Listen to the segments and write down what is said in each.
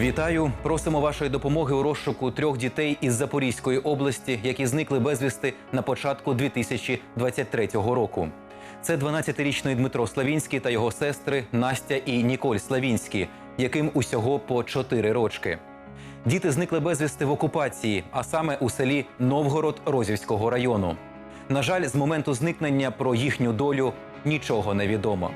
Вітаю! Просимо вашої допомоги у розшуку трьох дітей із Запорізької області, які зникли безвісти на початку 2023 року. Це 12-річний Дмитро Славінський та його сестри Настя і Ніколь Славінські, яким усього по 4 рочки. Діти зникли безвісти в окупації, а саме у селі Новгород Розівського району. На жаль, з моменту зникнення про їхню долю нічого не відомо.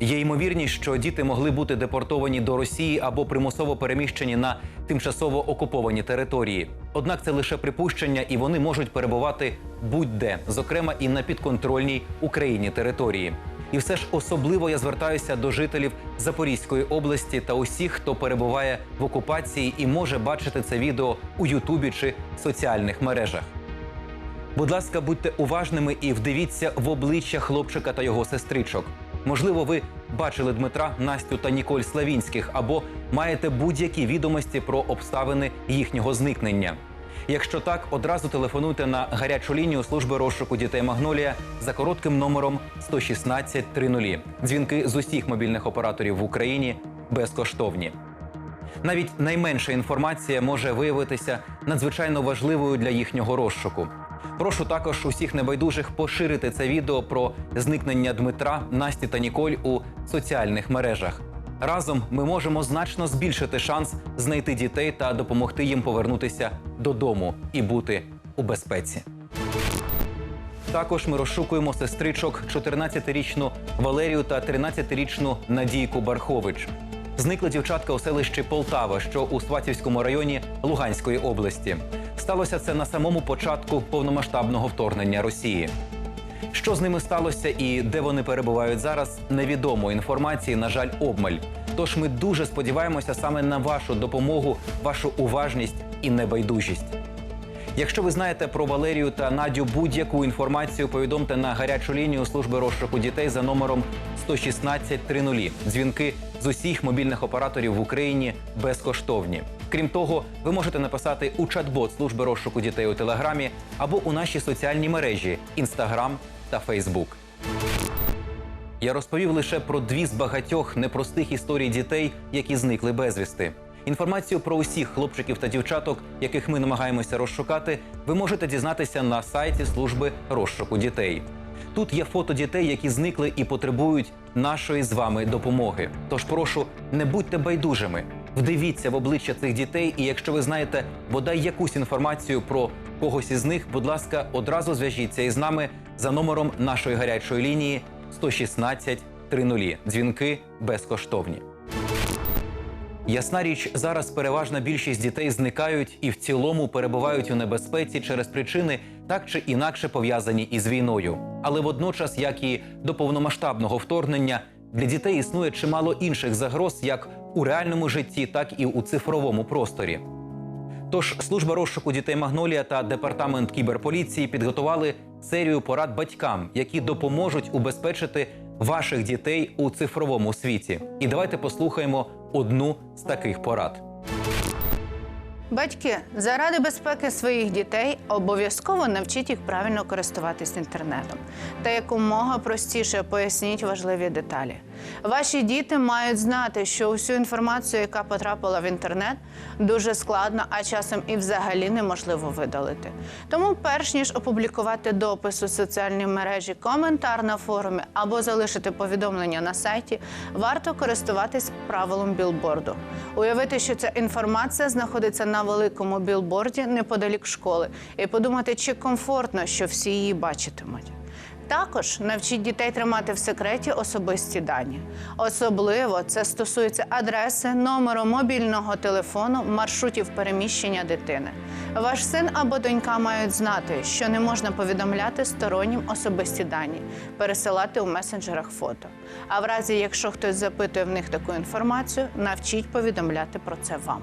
Є ймовірність, що діти могли бути депортовані до Росії або примусово переміщені на тимчасово окуповані території. Однак це лише припущення, і вони можуть перебувати будь-де, зокрема і на підконтрольній Україні території. І все ж особливо я звертаюся до жителів Запорізької області та усіх, хто перебуває в окупації і може бачити це відео у Ютубі чи соціальних мережах. Будь ласка, будьте уважними і вдивіться в обличчя хлопчика та його сестричок. Можливо, ви бачили Дмитра, Настю та Ніколь Славінських або маєте будь-які відомості про обставини їхнього зникнення. Якщо так, одразу телефонуйте на гарячу лінію служби розшуку дітей Магнолія за коротким номером 116 30. Дзвінки з усіх мобільних операторів в Україні безкоштовні. Навіть найменша інформація може виявитися надзвичайно важливою для їхнього розшуку. Прошу також усіх небайдужих поширити це відео про зникнення Дмитра, Насті та Ніколь у соціальних мережах. Разом ми можемо значно збільшити шанс знайти дітей та допомогти їм повернутися додому і бути у безпеці. Також ми розшукуємо сестричок 14-річну Валерію та 13-річну Надійку Бархович. Зникли дівчатка у селищі Полтава, що у Сватівському районі Луганської області. Сталося це на самому початку повномасштабного вторгнення Росії. Що з ними сталося і де вони перебувають зараз, невідомо. Інформації, на жаль, обмаль. Тож ми дуже сподіваємося саме на вашу допомогу, вашу уважність і небайдужість. Якщо ви знаєте про Валерію та Надю будь-яку інформацію, повідомте на гарячу лінію служби розшуку дітей за номером 116 30. Дзвінки з усіх мобільних операторів в Україні безкоштовні. Крім того, ви можете написати у чат-бот служби розшуку дітей у Телеграмі або у наші соціальні мережі Інстаграм та Фейсбук. Я розповів лише про дві з багатьох непростих історій дітей, які зникли безвісти. Інформацію про усіх хлопчиків та дівчаток, яких ми намагаємося розшукати, ви можете дізнатися на сайті служби розшуку дітей. Тут є фото дітей, які зникли і потребують нашої з вами допомоги. Тож прошу, не будьте байдужими. Вдивіться в обличчя цих дітей, і якщо ви знаєте бодай якусь інформацію про когось із них, будь ласка, одразу зв'яжіться із нами за номером нашої гарячої лінії 116 30. Дзвінки безкоштовні. Ясна річ, зараз переважна більшість дітей зникають і в цілому перебувають у небезпеці через причини так чи інакше пов'язані із війною. Але водночас, як і до повномасштабного вторгнення, для дітей існує чимало інших загроз, як у реальному житті, так і у цифровому просторі. Тож служба розшуку дітей Магнолія та департамент кіберполіції підготували серію порад батькам, які допоможуть убезпечити ваших дітей у цифровому світі. І давайте послухаємо одну з таких порад. Батьки, заради безпеки своїх дітей обов'язково навчіть їх правильно користуватись інтернетом та якомога простіше поясніть важливі деталі. Ваші діти мають знати, що усю інформацію, яка потрапила в інтернет, дуже складно, а часом і взагалі неможливо видалити. Тому, перш ніж опублікувати допис у соціальній мережі, коментар на форумі або залишити повідомлення на сайті, варто користуватись правилом білборду. Уявити, що ця інформація знаходиться на великому білборді неподалік школи, і подумати, чи комфортно, що всі її бачитимуть. Також навчіть дітей тримати в секреті особисті дані. Особливо це стосується адреси, номеру мобільного телефону, маршрутів переміщення дитини. Ваш син або донька мають знати, що не можна повідомляти стороннім особисті дані, пересилати у месенджерах фото. А в разі, якщо хтось запитує в них таку інформацію, навчіть повідомляти про це вам.